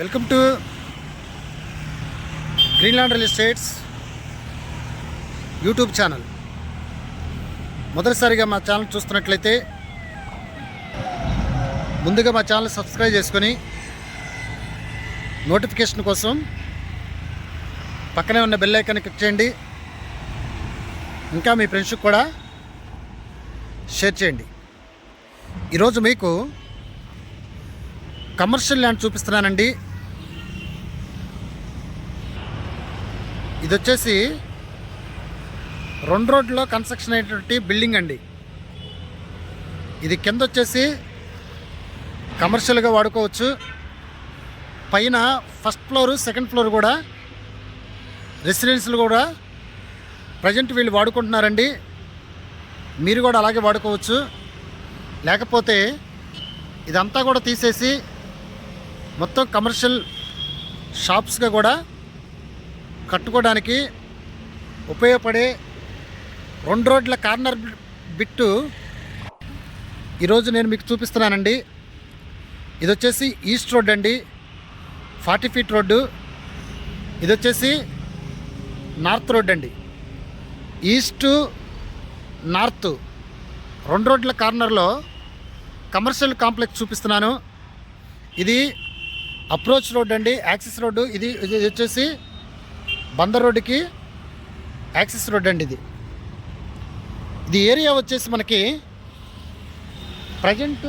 Welcome to Greenland real estates YouTube channel. మొదటిసారిగా మా channel చూస్తున్నట్లయితే ముందుగా మా ఛానల్ సబ్స్క్రైబ్ చేసుకొని నోటిఫికేషన్ కోసం పక్కనే ఉన్న బెల్లైకాన్ని క్లిక్ చేయండి. ఇంకా మీ ఫ్రెండ్స్కి కూడా షేర్ చేయండి. ఈరోజు మీకు కమర్షియల్ ల్యాండ్ చూపిస్తున్నానండి. ఇది వచ్చేసి రెండు రోడ్లో కన్స్ట్రక్షన్ అయినటువంటి బిల్డింగ్ అండి. ఇది కింద వచ్చేసి కమర్షియల్గా వాడుకోవచ్చు. పైన ఫస్ట్ ఫ్లోర్ సెకండ్ ఫ్లోర్ కూడా రెసిడెన్షియల్ కూడా ప్రజెంట్ వీళ్ళు వాడుకుంటున్నారండి. మీరు కూడా అలాగే వాడుకోవచ్చు. లేకపోతే ఇదంతా కూడా తీసేసి మొత్తం కమర్షియల్ షాప్స్గా కూడా కట్టుకోవడానికి ఉపయోగపడే రెండు రోడ్ల కార్నర్ బిట్టు ఈరోజు నేను మీకు చూపిస్తున్నానండి. ఇది వచ్చేసి ఈస్ట్ రోడ్ అండి. Forty feet road. ఇది వచ్చేసి నార్త్ రోడ్ అండి. East north. రెండు రోడ్ల కార్నర్లో కమర్షియల్ కాంప్లెక్స్ చూపిస్తున్నాను. ఇది అప్రోచ్ రోడ్ అండి యాక్సిస్ రోడ్డు. ఇది ఇది వచ్చేసి బందర్ రోడ్డుకి యాక్సిస్ రోడ్ అండి ఇది. ఇది ఏరియా వచ్చేసి మనకి ప్రజెంట్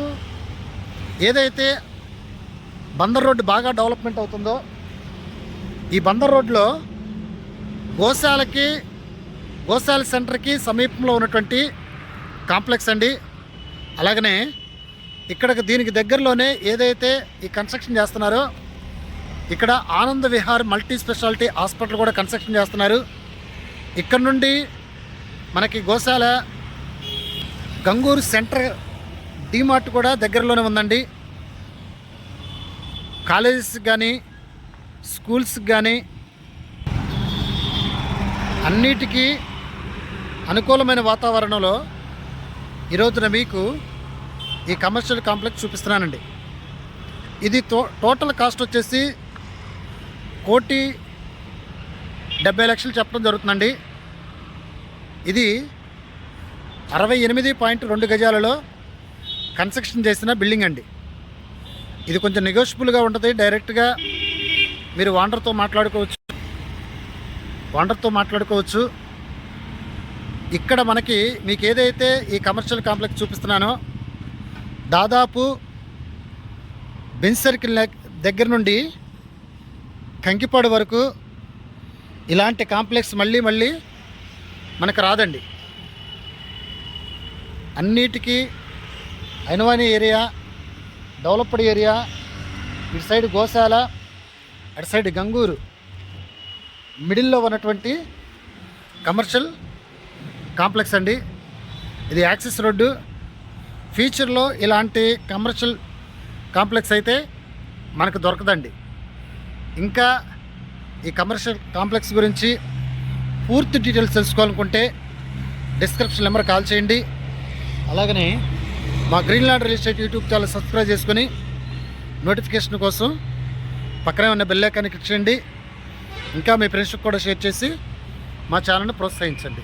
ఏదైతే బందర్ రోడ్డు బాగా డెవలప్మెంట్ అవుతుందో ఈ బందర్ రోడ్లో గోశాలకి గోశాల సెంటర్కి సమీపంలో ఉన్నటువంటి కాంప్లెక్స్ అండి. అలాగనే ఇక్కడ దీనికి దగ్గరలోనే ఏదైతే ఈ కన్స్ట్రక్షన్ చేస్తున్నారో ఇక్కడ Anand Vihar multi speciality hospital కూడా కన్స్ట్రక్షన్ చేస్తున్నారు. ఇక్కడ నుండి మనకి గోశాల గంగూరు సెంటర్ డిమార్ట్ కూడా దగ్గరలోనే ఉందండి. కాలేజెస్కి కానీ స్కూల్స్కి కానీ అన్నిటికీ అనుకూలమైన వాతావరణంలో ఈరోజున మీకు ఈ కమర్షియల్ కాంప్లెక్స్ చూపిస్తున్నానండి. ఇది టో టోటల్ కాస్ట్ వచ్చేసి కోటి డెబ్బై లక్షలు చెప్పడం జరుగుతుందండి. ఇది అరవై ఎనిమిది పాయింట్ రెండు గజాలలో కన్స్ట్రక్షన్ చేసిన బిల్డింగ్ అండి. ఇది కొంచెం నెగోషియబుల్గా ఉంటుంది డైరెక్ట్గా మీరు వాండర్తో మాట్లాడుకోవచ్చు. వాండర్తో మాట్లాడుకోవచ్చు. ఇక్కడ మనకి మీకు ఏదైతే ఈ కమర్షియల్ కాంప్లెక్స్ చూపిస్తున్నానో దాదాపు బెంచ్ సర్కిల్ దగ్గర నుండి కంకిపాడు వరకు ఇలాంటి కాంప్లెక్స్ మళ్ళీ మళ్ళీ మనకు రాదండి. అన్నిటికీ అయినవాణి ఏరియా డెవలప్డ్ ఏరియా ఇటు సైడ్ గోశాల అటు సైడ్ గంగూరు మిడిల్లో ఉన్నటువంటి కమర్షియల్ కాంప్లెక్స్ అండి. ఇది యాక్సిస్ రోడ్డు. ఫ్యూచర్లో ఇలాంటి కమర్షియల్ కాంప్లెక్స్ అయితే మనకు దొరకదండి. ఇంకా ఈ కమర్షియల్ కాంప్లెక్స్ గురించి పూర్తి డీటెయిల్స్ తెలుసుకోవాలనుకుంటే డిస్క్రిప్షన్ నెంబర్ కాల్ చేయండి. అలాగనే మా Greenland real estate YouTube channel subscribe చేసుకుని నోటిఫికేషన్ కోసం పక్కనే ఉన్న బెల్ ఐకాన్ని క్లిక్ చేయండి. ఇంకా మీ ఫ్రెండ్స్కి కూడా షేర్ చేసి మా ఛానల్ని ప్రోత్సహించండి.